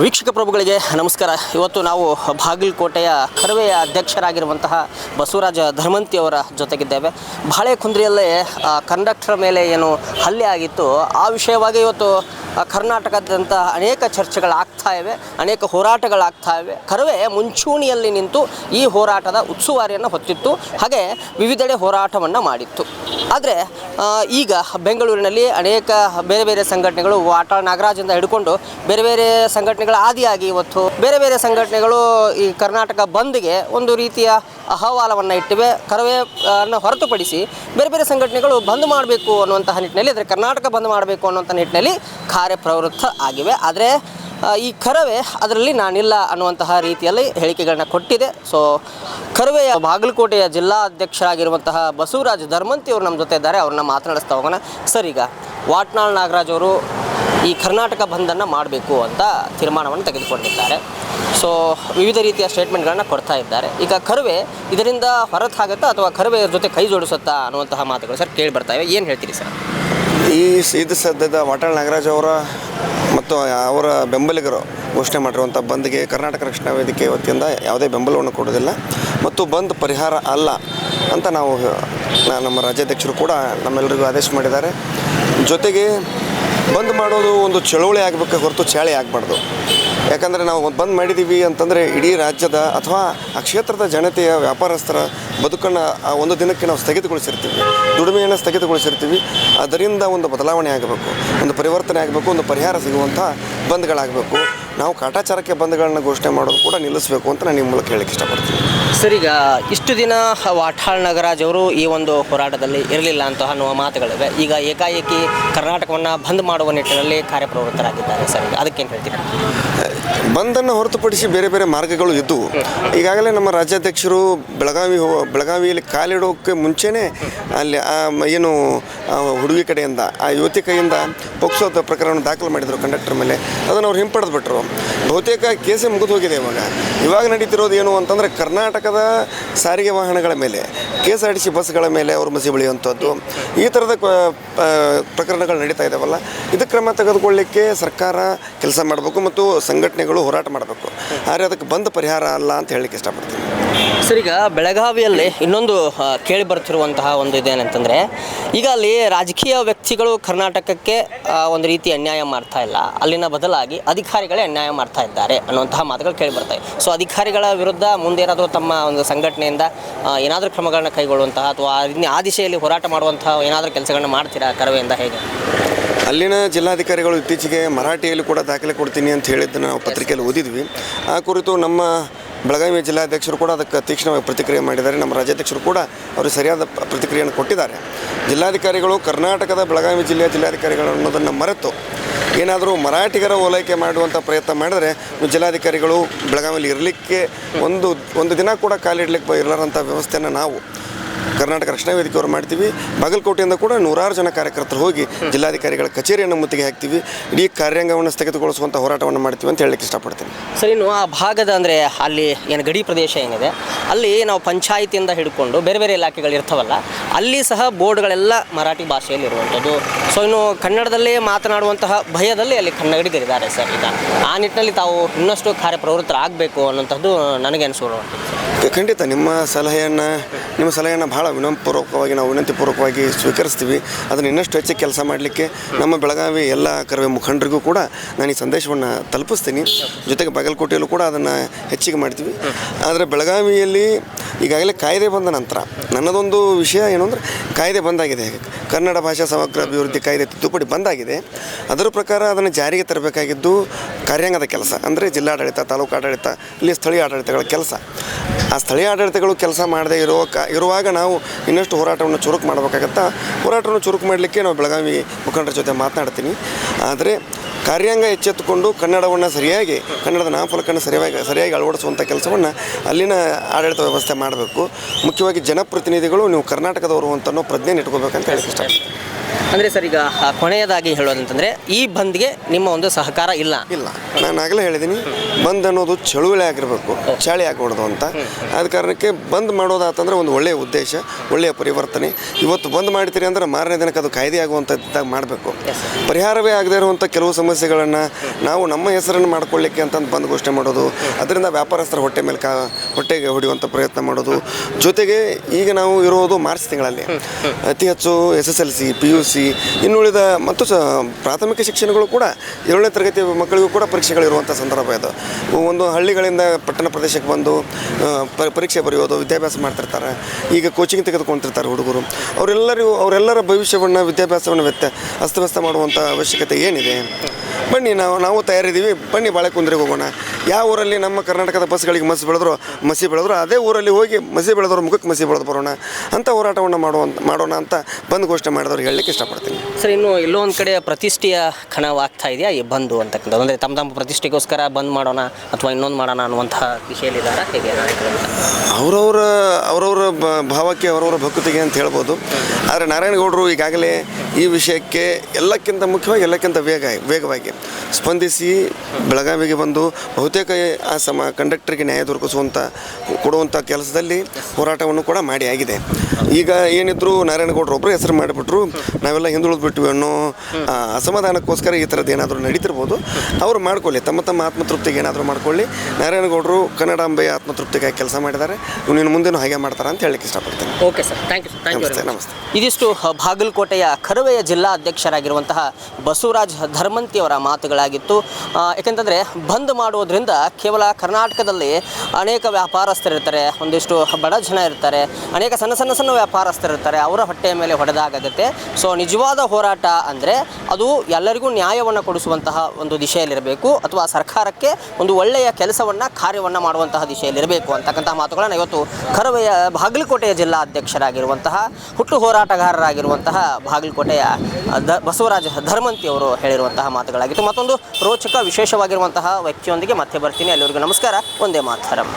ವೀಕ್ಷಕ ಪ್ರಭುಗಳಿಗೆ ನಮಸ್ಕಾರ. ಇವತ್ತು ನಾವು ಬಾಗಲಕೋಟೆಯ ಕರವೆಯ ಅಧ್ಯಕ್ಷರಾಗಿರುವಂತಹ ಬಸವರಾಜ ಧರ್ಮಂತಿ ಅವರ ಜೊತೆಗಿದ್ದೇವೆ. ಬಾಳೆ ಕುಂದ್ರಿಯಲ್ಲೇ ಕಂಡಕ್ಟರ್ ಮೇಲೆ ಏನು ಹಲ್ಲೆ ಆಗಿತ್ತು, ಆ ವಿಷಯವಾಗಿ ಇವತ್ತು ಕರ್ನಾಟಕದಂಥ ಅನೇಕ ಚರ್ಚೆಗಳಾಗ್ತಾ ಇವೆ, ಅನೇಕ ಹೋರಾಟಗಳಾಗ್ತಾ ಇವೆ. ಕರವೇ ಮುಂಚೂಣಿಯಲ್ಲಿ ನಿಂತು ಈ ಹೋರಾಟದ ಉತ್ಸುವಾರಿಯನ್ನು ಹೊತ್ತಿತ್ತು, ಹಾಗೆ ವಿವಿಧೆಡೆ ಹೋರಾಟವನ್ನು ಮಾಡಿತ್ತು. ಆದರೆ ಈಗ ಬೆಂಗಳೂರಿನಲ್ಲಿ ಅನೇಕ ಬೇರೆ ಬೇರೆ ಸಂಘಟನೆಗಳು, ವಾಟಾಳ್ ನಾಗರಾಜಿಂದ ಹಿಡ್ಕೊಂಡು ಬೇರೆ ಬೇರೆ ಸಂಘಟನೆಗಳ ಆದಿಯಾಗಿ ಇವತ್ತು ಬೇರೆ ಬೇರೆ ಸಂಘಟನೆಗಳು ಈ ಕರ್ನಾಟಕ ಬಂದ್ಗೆ ಒಂದು ರೀತಿಯ ಅಹವಾಲವನ್ನು ಇಟ್ಟಿವೆ. ಕರವೇ ಅನ್ನು ಹೊರತುಪಡಿಸಿ ಬೇರೆ ಬೇರೆ ಸಂಘಟನೆಗಳು ಬಂದ್ ಮಾಡಬೇಕು ಅನ್ನುವಂತಹ ನಿಟ್ಟಿನಲ್ಲಿ, ಅಂದರೆ ಕರ್ನಾಟಕ ಬಂದ್ ಮಾಡಬೇಕು ಅನ್ನುವಂಥ ನಿಟ್ಟಿನಲ್ಲಿ ಕಾರ್ಯಪ್ರವೃತ್ತ ಆಗಿವೆ. ಆದರೆ ಈ ಕರವೇ ಅದರಲ್ಲಿ ನಾನಿಲ್ಲ ಅನ್ನುವಂತಹ ರೀತಿಯಲ್ಲಿ ಹೇಳಿಕೆಗಳನ್ನ ಕೊಟ್ಟಿದೆ. ಸೊ ಕರವೆಯ ಬಾಗಲಕೋಟೆಯ ಜಿಲ್ಲಾಧ್ಯಕ್ಷರಾಗಿರುವಂತಹ ಬಸವರಾಜ್ ಧರ್ಮಂತಿ ಅವರು ನಮ್ಮ ಜೊತೆ ಇದ್ದಾರೆ. ಅವ್ರನ್ನ ಮಾತನಾಡಿಸ್ತಾ ಹೋಗೋಣ. ಸರ್, ಈಗ ವಾಟ್ನಾಳ್ ನಾಗರಾಜ್ ಅವರು ಈ ಕರ್ನಾಟಕ ಬಂದನ್ನು ಮಾಡಬೇಕು ಅಂತ ತೀರ್ಮಾನವನ್ನು ತೆಗೆದುಕೊಂಡಿದ್ದಾರೆ. ಸೊ ವಿವಿಧ ರೀತಿಯ ಸ್ಟೇಟ್ಮೆಂಟ್ಗಳನ್ನು ಕೊಡ್ತಾ ಇದ್ದಾರೆ. ಈಗ ಕರುವೆ ಇದರಿಂದ ಹೊರತಾಗುತ್ತಾ ಅಥವಾ ಕರುವೆ ಜೊತೆ ಕೈ ಜೋಡಿಸುತ್ತಾ ಅನ್ನುವಂತಹ ಮಾತುಗಳು ಸರ್ ಕೇಳಿ ಬರ್ತಾ ಇವೆ ಏನು ಹೇಳ್ತೀರಿ ಸರ್? ಈ ಇದು ಸದ್ಯದ ವಾಟಾಳ್ ನಾಗರಾಜ್ ಅವರ ಮತ್ತು ಅವರ ಬೆಂಬಲಿಗರು ಘೋಷಣೆ ಮಾಡಿರುವಂಥ ಬಂದ್ಗೆ ಕರ್ನಾಟಕ ರಕ್ಷಣಾ ವೇದಿಕೆ ವತಿಯಿಂದ ಯಾವುದೇ ಬೆಂಬಲವನ್ನು ಕೊಡೋದಿಲ್ಲ ಮತ್ತು ಬಂದ್ ಪರಿಹಾರ ಅಲ್ಲ ಅಂತ ನಾವು ನಮ್ಮ ರಾಜ್ಯಾಧ್ಯಕ್ಷರು ಕೂಡ ನಮ್ಮೆಲ್ಲರಿಗೂ ಆದೇಶ ಮಾಡಿದ್ದಾರೆ. ಜೊತೆಗೆ ಬಂದ್ ಮಾಡೋದು ಒಂದು ಚಳುವಳಿ ಆಗಬೇಕು ಹೊರತು ಚಾಳಿ ಆಗಬಾರ್ದು. ಯಾಕಂದರೆ ನಾವು ಬಂದ್ ಮಾಡಿದ್ದೀವಿ ಅಂತಂದರೆ ಇಡೀ ರಾಜ್ಯದ ಅಥವಾ ಆ ಕ್ಷೇತ್ರದ ಜನತೆಯ ವ್ಯಾಪಾರಸ್ಥರ ಬದುಕನ್ನು ಆ ಒಂದು ದಿನಕ್ಕೆ ನಾವು ಸ್ಥಗಿತಗೊಳಿಸಿರ್ತೀವಿ. ದುಡಿಮೆಯನ್ನು ಸ್ಥಗಿತಗೊಳಿಸಿರ್ತೀವಿ. ಅದರಿಂದ ಒಂದು ಬದಲಾವಣೆ ಆಗಬೇಕು. ಒಂದು ಪರಿವರ್ತನೆ ಆಗಬೇಕು. ಒಂದು ಪರಿಹಾರ ಸಿಗುವಂಥ ಬಂದ್ಗಳಾಗಬೇಕು. ನಾವು ಕಾಟಾಚಾರಕ್ಕೆ ಬಂದ್ಗಳನ್ನ ಘೋಷಣೆ ಮಾಡೋದು ಕೂಡ ನಿಲ್ಲಿಸಬೇಕು ಅಂತ ನಾನು ನಿಮ್ಮ ಮೂಲಕ ಹೇಳಕ್ಕೆ ಇಷ್ಟಪಡ್ತೀನಿ. ಸರ್ ಈಗ ಇಷ್ಟು ದಿನ ವಾಟಾಳ್ ನಾಗರಾಜ್ ಅವರು ಈ ಒಂದು ಹೋರಾಟದಲ್ಲಿ ಇರಲಿಲ್ಲ ಅಂತ ಅನ್ನುವ ಮಾತುಗಳಿವೆ. ಈಗ ಏಕಾಏಕಿ ಕರ್ನಾಟಕವನ್ನು ಬಂದ್ ಮಾಡುವ ನಿಟ್ಟಿನಲ್ಲಿ ಕಾರ್ಯಪ್ರವೃತ್ತರಾಗಿದ್ದಾರೆ ಸರ್ ಅದಕ್ಕೇನು ಹೇಳ್ತೀರಾ? ಬಂದನ್ನು ಹೊರತುಪಡಿಸಿ ಬೇರೆ ಬೇರೆ ಮಾರ್ಗಗಳು ಇದ್ದವು. ಈಗಾಗಲೇ ನಮ್ಮ ರಾಜ್ಯಾಧ್ಯಕ್ಷರು ಬೆಳಗಾವಿ ಹೋ ಬೆಳಗಾವಿಯಲ್ಲಿ ಕಾಲಿಡೋಕ್ಕೆ ಮುಂಚೆನೇ ಅಲ್ಲಿ ಆ ಏನು ಹುಡುಗಿ ಕಡೆಯಿಂದ ಆ ಯುವತಿ ಕೈಯಿಂದ ಪಕ್ಷದ ಪ್ರಕರಣ ದಾಖಲು ಮಾಡಿದರು ಕಂಡಕ್ಟರ್ ಮೇಲೆ. ಅದನ್ನು ಅವ್ರು ಹಿಂಪಡೆದು ಬಿಟ್ಟರು ಬಹುತೇಕ ಕೇಸೇ ಮುಗಿದು ಹೋಗಿದೆ ಇವಾಗ. ಇವಾಗ ನಡೀತಿರೋದು ಏನು ಅಂತಂದರೆ ಕರ್ನಾಟಕದ ಸಾರಿಗೆ ವಾಹನಗಳ ಮೇಲೆ K S R T C ಬಸ್ಗಳ ಮೇಲೆ ಅವರು ಮಸಿ ಬೆಳೆಯುವಂಥದ್ದು. ಈ ಥರದ ಪ್ರಕರಣಗಳು ನಡೀತಾ ಇದ್ದಾವಲ್ಲ ಇದಕ್ಕೆ ಕ್ರಮ ತೆಗೆದುಕೊಳ್ಳಿಕ್ಕೆ ಸರ್ಕಾರ ಕೆಲಸ ಮಾಡಬೇಕು ಮತ್ತು ಸಂಘಟನೆಗಳು ಹೋರಾಟ ಮಾಡಬೇಕು. ಆದರೆ ಅದಕ್ಕೆ ಬಂದ ಪರಿಹಾರ ಅಲ್ಲ ಅಂತ ಹೇಳಲಿಕ್ಕೆ ಇಷ್ಟಪಡ್ತೀನಿ. ಸರ್, ಈಗ ಬೆಳಗಾವಿಯಲ್ಲಿ ಇನ್ನೊಂದು ಕೇಳಿ ಬರ್ತಿರುವಂತಹ ಒಂದು ಇದೇನಂತಂದರೆ, ಈಗ ಅಲ್ಲಿ ರಾಜಕೀಯ ವ್ಯಕ್ತಿಗಳು ಕರ್ನಾಟಕಕ್ಕೆ ಒಂದು ರೀತಿ ಅನ್ಯಾಯ ಮಾಡ್ತಾ ಇಲ್ಲ. ಅಲ್ಲಿನ ಬದಲಾಗಿ ಅಧಿಕಾರಿಗಳೇ ಅನ್ಯಾಯ ಮಾಡ್ತಾ ಇದ್ದಾರೆ ಅನ್ನುವಂತಹ ಮಾತುಗಳು ಕೇಳಿ ಬರ್ತಾ ಇದೆ. ಸೊ ಅಧಿಕಾರಿಗಳ ವಿರುದ್ಧ ಮುಂದೇನಾದರೂ ತಮ್ಮ ಒಂದು ಸಂಘಟನೆಯಿಂದ ಏನಾದರೂ ಕ್ರಮಗಳನ್ನ ಕೈಗೊಳ್ಳುವಂತಹ ಅಥವಾ ಆ ದಿಶೆಯಲ್ಲಿ ಹೋರಾಟ ಮಾಡುವಂತಹ ಏನಾದರೂ ಕೆಲಸಗಳನ್ನ ಮಾಡ್ತೀರಾ ಕರವೆಯಿಂದ ಹೇಗೆ? ಅಲ್ಲಿನ ಜಿಲ್ಲಾಧಿಕಾರಿಗಳು ಇತ್ತೀಚೆಗೆ ಮರಾಠಿಯಲ್ಲಿ ಕೂಡ ದಾಖಲೆ ಕೊಡ್ತೀನಿ ಅಂತ ಹೇಳಿದ್ದನ್ನು ನಾವು ಪತ್ರಿಕೆಯಲ್ಲಿ ಓದಿದ್ವಿ. ಆ ಕುರಿತು ನಮ್ಮ ಬೆಳಗಾವಿ ಜಿಲ್ಲಾಧ್ಯಕ್ಷರು ಕೂಡ ಅದಕ್ಕೆ ತೀಕ್ಷ್ಣವಾಗಿ ಪ್ರತಿಕ್ರಿಯೆ ಮಾಡಿದ್ದಾರೆ. ನಮ್ಮ ರಾಜ್ಯಾಧ್ಯಕ್ಷರು ಕೂಡ ಅವರು ಸರಿಯಾದ ಪ್ರತಿಕ್ರಿಯೆಯನ್ನು ಕೊಟ್ಟಿದ್ದಾರೆ. ಜಿಲ್ಲಾಧಿಕಾರಿಗಳು ಕರ್ನಾಟಕದ ಬೆಳಗಾವಿ ಜಿಲ್ಲೆಯ ಜಿಲ್ಲಾಧಿಕಾರಿಗಳು ಅನ್ನೋದನ್ನು ಮರೆತು ಏನಾದರೂ ಮರಾಠಿಗರ ಓಲೈಕೆ ಮಾಡುವಂಥ ಪ್ರಯತ್ನ ಮಾಡಿದರೆ ಜಿಲ್ಲಾಧಿಕಾರಿಗಳು ಬೆಳಗಾವಿಯಲ್ಲಿ ಇರಲಿಕ್ಕೆ ಒಂದು ಒಂದು ದಿನ ಕೂಡ ಕಾಲಿಡಲಿಕ್ಕೆ ಇರಲಾರಂಥ ವ್ಯವಸ್ಥೆಯನ್ನು ನಾವು ಕರ್ನಾಟಕ ರಕ್ಷಣಾ ವೇದಿಕೆಯವರು ಮಾಡ್ತೀವಿ. ಬಾಗಲಕೋಟೆಯಿಂದ ಕೂಡ ನೂರಾರು ಜನ ಕಾರ್ಯಕರ್ತರು ಹೋಗಿ ಜಿಲ್ಲಾಧಿಕಾರಿಗಳ ಕಚೇರಿಯನ್ನು ಮುತ್ತಿಗೆ ಹಾಕ್ತೀವಿ. ಇಡೀ ಕಾರ್ಯಾಂಗವನ್ನು ಸ್ಥಗಿತಗೊಳಿಸುವಂಥ ಹೋರಾಟವನ್ನು ಮಾಡ್ತೀವಿ ಅಂತ ಹೇಳಲಿಕ್ಕೆ ಇಷ್ಟಪಡ್ತೀನಿ. ಸರಿ, ಇನ್ನು ಆ ಭಾಗದ ಅಂದರೆ ಅಲ್ಲಿ ಏನು ಗಡಿ ಪ್ರದೇಶ ಏನಿದೆ, ಅಲ್ಲಿ ನಾವು ಪಂಚಾಯಿತಿಯಿಂದ ಹಿಡ್ಕೊಂಡು ಬೇರೆ ಬೇರೆ ಇಲಾಖೆಗಳು ಇರ್ತಾವಲ್ಲ ಅಲ್ಲಿ ಸಹ ಬೋರ್ಡ್ಗಳೆಲ್ಲ ಮರಾಠಿ ಭಾಷೆಯಲ್ಲಿರುವಂಥದ್ದು. ಸೊ ಇನ್ನು ಕನ್ನಡದಲ್ಲೇ ಮಾತನಾಡುವಂತಹ ಭಯದಲ್ಲಿ ಅಲ್ಲಿ ಕನ್ನಡಿಗರಿದ್ದಾರೆ ಸರ್ ಈಗ. ಆ ನಿಟ್ಟಿನಲ್ಲಿ ತಾವು ಇನ್ನಷ್ಟು ಕಾರ್ಯಪ್ರವೃತ್ತರಾಗಬೇಕು ಅನ್ನೋಂಥದ್ದು ನನಗೆ ಅನಿಸಿರುವಂಥದ್ದು ಖಂಡಿತ ನಿಮ್ಮ ಸಲಹೆಯನ್ನು ನಿಮ್ಮ ಸಲಹೆಯನ್ನು ಭಾಳ ವಿನಂಪೂರ್ವಕವಾಗಿ ನಾವು ವಿನಂತಿಪೂರ್ವಕವಾಗಿ ಸ್ವೀಕರಿಸ್ತೀವಿ. ಅದನ್ನು ಇನ್ನಷ್ಟು ಹೆಚ್ಚು ಕೆಲಸ ಮಾಡಲಿಕ್ಕೆ ನಮ್ಮ ಬೆಳಗಾವಿ ಎಲ್ಲ ಕರವೆ ಮುಖಂಡರಿಗೂ ಕೂಡ ನಾನು ಈ ಸಂದೇಶವನ್ನು ತಲುಪಿಸ್ತೀನಿ. ಜೊತೆಗೆ ಬಾಗಲಕೋಟೆಯಲ್ಲೂ ಕೂಡ ಅದನ್ನು ಹೆಚ್ಚಿಗೆ ಮಾಡ್ತೀವಿ. ಆದರೆ ಬೆಳಗಾವಿಯಲ್ಲಿ ಈಗಾಗಲೇ ಕಾಯ್ದೆ ಬಂದ ನಂತರ ನನ್ನದೊಂದು ವಿಷಯ ಏನು ಅಂದರೆ ಕಾಯ್ದೆ ಬಂದಾಗಿದೆ. ಕನ್ನಡ ಭಾಷಾ ಸಮಗ್ರ ಅಭಿವೃದ್ಧಿ ಕಾಯ್ದೆ ತಿದ್ದುಪಡಿ ಬಂದಾಗಿದೆ. ಅದರ ಪ್ರಕಾರ ಅದನ್ನು ಜಾರಿಗೆ ತರಬೇಕಾಗಿದ್ದು ಕಾರ್ಯಾಂಗದ ಕೆಲಸ, ಅಂದರೆ ಜಿಲ್ಲಾಡಳಿತ, ತಾಲೂಕು ಆಡಳಿತ, ಇಲ್ಲಿ ಸ್ಥಳೀಯ ಆಡಳಿತಗಳ ಕೆಲಸ. ಆ ಸ್ಥಳೀಯ ಆಡಳಿತಗಳು ಕೆಲಸ ಮಾಡದೇ ಇರೋ ಇರುವಾಗ ನಾವು ಇನ್ನಷ್ಟು ಹೋರಾಟವನ್ನು ಚುರುಕು ಮಾಡಬೇಕಾಗತ್ತಾ, ಹೋರಾಟವನ್ನು ಚುರುಕು ಮಾಡಲಿಕ್ಕೆ ನಾವು ಬೆಳಗಾವಿ ಮುಖಂಡರ ಜೊತೆ ಮಾತನಾಡ್ತೀನಿ. ಆದರೆ ಕಾರ್ಯಾಂಗ ಎಚ್ಚೆತ್ತುಕೊಂಡು ಕನ್ನಡವನ್ನು ಸರಿಯಾಗಿ, ಕನ್ನಡದ ನಾಮಫಲಕನ್ನು ಸರಿಯಾಗಿ ಸರಿಯಾಗಿ ಅಳವಡಿಸುವಂಥ ಕೆಲಸವನ್ನು ಅಲ್ಲಿನ ಆಡಳಿತ ವ್ಯವಸ್ಥೆ ಮಾಡಬೇಕು. ಮುಖ್ಯವಾಗಿ ಜನಪ್ರತಿನಿಧಿಗಳು, ನೀವು ಕರ್ನಾಟಕದವರು ಅಂತ ಅನ್ನೋ ಪ್ರಜ್ಞೆ ಇಟ್ಕೋಬೇಕಂತ ಹೇಳಿ ಇಷ್ಟಪಡ್ತೀನಿ. ಅಂದರೆ ಸರ್ ಈಗ ಕೊನೆಯದಾಗಿ ಹೇಳೋದಂತಂದರೆ ಈ ಬಂದ್ಗೆ ನಿಮ್ಮ ಒಂದು ಸಹಕಾರ ಇಲ್ಲ. ಇಲ್ಲ. ನಾನು ಆಗಲೇ ಹೇಳಿದ್ದೀನಿ ಬಂದ್ ಅನ್ನೋದು ಚಳುವಳಿ ಆಗಿರಬೇಕು ಚಳಿ ಆಗಬಾರ್ದು ಅಂತ. ಆದ ಕಾರಣಕ್ಕೆ ಬಂದ್ ಮಾಡೋದಾತಂದ್ರೆ ಒಂದು ಒಳ್ಳೆಯ ಉದ್ದೇಶ ಒಳ್ಳೆಯ ಪರಿವರ್ತನೆ. ಇವತ್ತು ಬಂದ್ ಮಾಡ್ತೀರಿ ಅಂದ್ರೆ ಮಾರನೇ ದಿನಕ್ಕೆ ಅದು ಕಾಯ್ದೆ ಆಗುವಂಥದ್ದಾಗ ಮಾಡಬೇಕು. ಪರಿಹಾರವೇ ಆಗದೇ ಇರುವಂಥ ಕೆಲವು ಸಮಸ್ಯೆಗಳನ್ನು ನಾವು ನಮ್ಮ ಹೆಸರನ್ನು ಮಾಡ್ಕೊಳ್ಳಿಕ್ಕೆ ಅಂತ ಬಂದ್ ಘೋಷಣೆ ಮಾಡೋದು ಅದರಿಂದ ವ್ಯಾಪಾರಸ್ಥರ ಹೊಟ್ಟೆ ಮೇಲೆ ಕಾ ಹೊಟ್ಟೆಗೆ ಹೊಡೆಯುವಂಥ ಪ್ರಯತ್ನ ಮಾಡೋದು. ಜೊತೆಗೆ ಈಗ ನಾವು ಇರೋದು ಮಾರ್ಚ್ ತಿಂಗಳಲ್ಲಿ. ಅತಿ ಹೆಚ್ಚು S S L C P U ಇನ್ನುಳಿದ ಮತ್ತು ಸ, ಪ್ರಾಥಮಿಕ ಶಿಕ್ಷಣಗಳು ಕೂಡ ಏಳನೇ ತರಗತಿ ಮಕ್ಕಳಿಗೂ ಕೂಡ ಪರೀಕ್ಷೆಗಳಿರುವಂಥ ಸಂದರ್ಭ ಇದು. ಒಂದು ಹಳ್ಳಿಗಳಿಂದ ಪಟ್ಟಣ ಪ್ರದೇಶಕ್ಕೆ ಬಂದು ಪರೀಕ್ಷೆ ಬರೆಯೋದು, ವಿದ್ಯಾಭ್ಯಾಸ ಮಾಡ್ತಿರ್ತಾರೆ. ಈಗ ಕೋಚಿಂಗ್ ತೆಗೆದುಕೊಂತಿರ್ತಾರೆ ಹುಡುಗರು. ಅವರೆಲ್ಲರಿಗೂ, ಅವರೆಲ್ಲರ ಭವಿಷ್ಯವನ್ನು, ವಿದ್ಯಾಭ್ಯಾಸವನ್ನು ವ್ಯತ್ಯ, ಅಸ್ತವ್ಯಸ್ತ ಮಾಡುವಂಥ ಅವಶ್ಯಕತೆ ಏನಿದೆ? ಬನ್ನಿ ನಾವು ನಾವು ತಯಾರಿದ್ದೀವಿ. ಬನ್ನಿ ಬಾಳೆಕುಂದ್ರಿಗೆ ಹೋಗೋಣ. ಯಾವ ಊರಲ್ಲಿ ನಮ್ಮ ಕರ್ನಾಟಕದ ಬಸ್ಗಳಿಗೆ ಮಸಿ ಬೆಳೆದ್ರು ಮಸಿ ಬೆಳೆದ್ರು ಅದೇ ಊರಲ್ಲಿ ಹೋಗಿ ಮಸಿ ಬೆಳೆದವ್ರ ಮುಖಕ್ಕೆ ಮಸಿ ಬೆಳೆದು ಬರೋಣ. ಅಂತ ಹೋರಾಟವನ್ನು ಮಾಡುವಂತ ಮಾಡೋಣ ಅಂತ ಬಂದ್ ಘೋಷಣೆ ಮಾಡಿದವ್ರಿಗೆ ಹೇಳಲಿಕ್ಕೆ ಇಷ್ಟಪಡ್ತೀನಿ. ಸರ್ ಇನ್ನು ಎಲ್ಲೋ ಒಂದು ಕಡೆ ಪ್ರತಿಷ್ಠೆಯ ಕಣವಾಗ್ತಾ ಇದೆಯಾ? ಈ ಬಂದು ಅಂತಕ್ಕಂಥದ್ದು. ಅಂದರೆ ತಮ್ಮ ತಮ್ಮ ಪ್ರತಿಷ್ಠೆಗೋಸ್ಕರ ಬಂದ್ ಮಾಡೋಣ ಅಥವಾ ಇನ್ನೊಂದು ಮಾಡೋಣ ಅನ್ನುವಂತಹ ವಿಷಯ ಹೇಗೆ? ಅವರವರ ಅವರವರ ಬ- ಭಾವಕ್ಕೆ ಅವರವರ ಭಕ್ತಿಗೆ ಅಂತ ಹೇಳ್ಬೋದು. ಆದರೆ ನಾರಾಯಣಗೌಡರು ಈಗಾಗಲೇ ಈ ವಿಷಯಕ್ಕೆ ಎಲ್ಲಕ್ಕಿಂತ ಮುಖ್ಯವಾಗಿ ಎಲ್ಲಕ್ಕಿಂತ ವೇಗ ವೇಗವಾಗಿ ಸ್ಪಂದಿಸಿ ಬೆಳಗಾವಿಗೆ ಬಂದು ಬಹುತೇಕ ಆ ಸಮ ಕಂಡಕ್ಟರ್ಗೆ ನ್ಯಾಯ ದೊರಕಿಸುವಂಥ ಕೊಡುವಂಥ ಕೆಲಸದಲ್ಲಿ ಹೋರಾಟವನ್ನು ಕೂಡ ಮಾಡಿ ಆಗಿದೆ. ಈಗ ಏನಿದ್ರು ನಾರಾಯಣಗೌಡರು ಒಬ್ಬರು ಹೆಸರು ಮಾಡಿಬಿಟ್ರು ನಾವೆಲ್ಲ ಹಿಂದುಳಿದು ಬಿಟ್ವಿ ಅನ್ನೋ ಅಸಮಾಧಾನಕ್ಕೋಸ್ಕರ ಈ ಥರದ್ದು ಏನಾದರೂ ನಡೀತಿರ್ಬೋದು. ಅವರು ಮಾಡ್ಕೊಳ್ಳಿ ತಮ್ಮ ತಮ್ಮ ಆತ್ಮತೃಪ್ತಿಗೆ ಏನಾದರೂ ಮಾಡ್ಕೊಳ್ಳಿ. ನಾರಾಯಣಗೌಡರು ಕನ್ನಡಾಂಬೆಯ ಆತ್ಮತೃಪ್ತಿಗಾಗಿ ಕೆಲಸ ಮಾಡಿದ್ದಾರೆ. ಇನ್ನು ಮುಂದೆನೂ ಹಾಗೆ ಮಾಡ್ತಾರೆ ಅಂತ ಹೇಳಕ್ಕೆ ಇಷ್ಟಪಡ್ತೇನೆ. Okay sir thank you sir thank you you ನಮಸ್ತೆ. ಇದಿಷ್ಟು ಬಾಗಲಕೋಟೆಯ ಕರವೆಯ ಜಿಲ್ಲಾ ಅಧ್ಯಕ್ಷರಾಗಿರುವಂತಹ ಬಸವರಾಜ್ ಧರ್ಮಂತಿಯವರ ಮಾತುಗಳಾಗಿತ್ತು. ಯಾಕೆಂತಂದ್ರೆ ಯಾಕೆಂತಂದರೆ ಬಂದ್ ಮಾಡೋದ್ರಿಂದ ಕೇವಲ ಕರ್ನಾಟಕದಲ್ಲಿ ಅನೇಕ ವ್ಯಾಪಾರಸ್ಥರಿರ್ತಾರೆ, ಒಂದಿಷ್ಟು ಬಡ ಜನ ಇರ್ತಾರೆ, ಅನೇಕ ಸಣ್ಣ ಸಣ್ಣ ಸಣ್ಣ ವ್ಯಾಪಾರಸ್ಥರಿರ್ತಾರೆ, ಅವರ ಹೊಟ್ಟೆಯ ಮೇಲೆ ಹೊಡೆದಾಗುತ್ತೆ. ಸೊ ನಿಜವಾದ ಹೋರಾಟ ಅಂದರೆ ಅದು ಎಲ್ಲರಿಗೂ ನ್ಯಾಯವನ್ನು ಕೊಡಿಸುವಂತಹ ಒಂದು ದಿಶೆಯಲ್ಲಿರಬೇಕು, ಅಥವಾ ಸರ್ಕಾರಕ್ಕೆ ಒಂದು ಒಳ್ಳೆಯ ಕೆಲಸವನ್ನು, ಕಾರ್ಯವನ್ನು ಮಾಡುವಂತಹ ದಿಶೆಯಲ್ಲಿರಬೇಕು ಅಂತಕ್ಕಂಥ ಮಾತುಗಳನ್ನು ಇವತ್ತು ಕರವೆಯ ಬಾಗಲಕೋಟೆಯ ಜಿಲ್ಲಾ ಅಧ್ಯಕ್ಷರಾಗಿರುವಂತಹ, ಹುಟ್ಟು ಹೋರಾಟಗಾರರಾಗಿರುವಂತಹ ಬಾಗಲಕೋಟೆಯ ದ ಬಸವರಾಜ ಧರ್ಮಂತಿ ಅವರು ಹೇಳಿರುವಂತಹ ಮಾತುಗಳಾಗಿತ್ತು. ಮತ್ತೊಂದು ರೋಚಕ ವಿಶೇಷವಾಗಿರುವಂತಹ ವ್ಯಕ್ತಿಯೊಂದಿಗೆ ಮತ್ತೆ ಬರ್ತೀನಿ. ಅಲ್ಲಿವರೆಗೂ ನಮಸ್ಕಾರ. ಒಂದೇ ಮಾತರಂ.